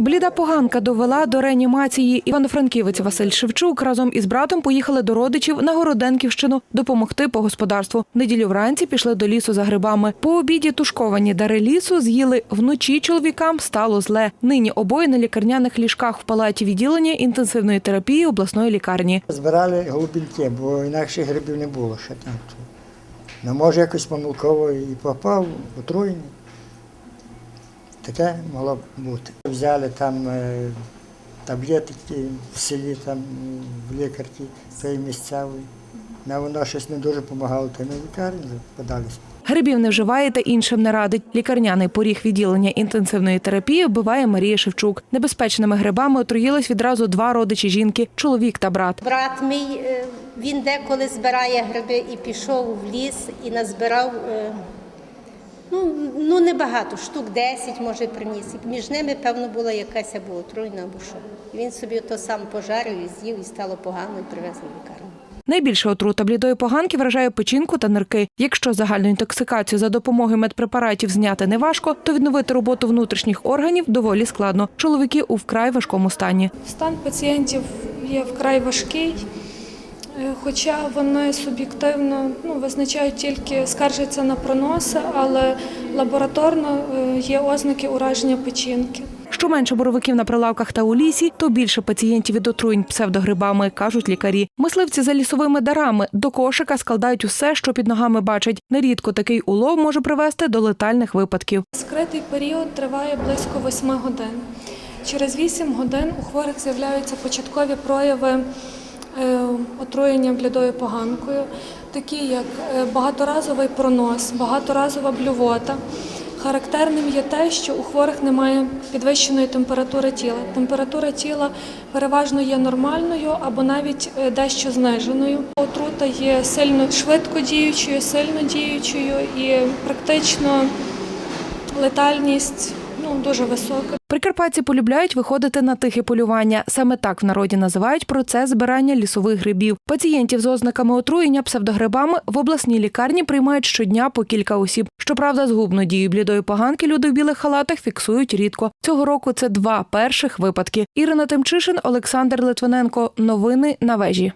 Бліда поганка довела до реанімації. Івано-Франківець Василь Шевчук разом із братом поїхали до родичів на Городенківщину допомогти по господарству. Неділю вранці пішли до лісу за грибами. По обіді тушковані дари лісу з'їли. Вночі чоловікам стало зле. Нині обоє на лікарняних ліжках в палаті відділення інтенсивної терапії обласної лікарні. Збирали голубінки, бо інакших грибів не було ще там. Ну, може, якось помилково і попав, отруєний. Таке могло б бути. Взяли там е, таблетки в селі, там в лікарці цієї місцевої. Ну, воно щось не дуже допомагало, то й на лікарні подалися. Грибів не вживає та іншим не радить. Лікарняний поріг відділення інтенсивної терапії вбиває Марія Шевчук. Небезпечними грибами отруїлись відразу два родичі жінки чоловік та брат. Брат мій, е, він деколи збирає гриби і пішов в ліс і назбирав е, ну, ну небагато, штук 10, може, приніс. Між ними, певно, була якась або отруйна, або що. Він собі то сам пожарив і з'їв, і стало погано, і привезли в лікарню. Найбільше отрута блідої поганки вражає печінку та нирки. Якщо загальну інтоксикацію за допомогою медпрепаратів зняти неважко, то відновити роботу внутрішніх органів доволі складно. Чоловіки у вкрай важкому стані. Стан пацієнтів є вкрай важкий, хоча вони суб'єктивно ну, визначають тільки скаржаться на проноси, але лабораторно е, є ознаки ураження печінки. Що менше боровиків на прилавках та у лісі, то більше пацієнтів від отруєнь псевдогрибами, кажуть лікарі. Мисливці за лісовими дарами до кошика складають усе, що під ногами бачать. Нерідко такий улов може привести до летальних випадків. Скритий період триває близько 8 годин. Через 8 годин у хворих з'являються початкові прояви е, отруєння блідою поганкою, такі як е, багаторазовий пронос, багаторазова блювота. Характерним є те, що у хворих немає підвищеної температури тіла. Температура тіла переважно є нормальною або навіть е, дещо зниженою. Отрута є сильно швидко діючою, сильно діючою і практично летальність ну, дуже висока. Прикарпатці полюбляють виходити на тихе полювання. Саме так в народі називають процес збирання лісових грибів. Пацієнтів з ознаками отруєння псевдогрибами в обласній лікарні приймають щодня по кілька осіб. Щоправда, згубну дію блідої поганки люди в білих халатах фіксують рідко. Цього року це два перших випадки. Ірина Тимчишин, Олександр Литвиненко. Новини на вежі.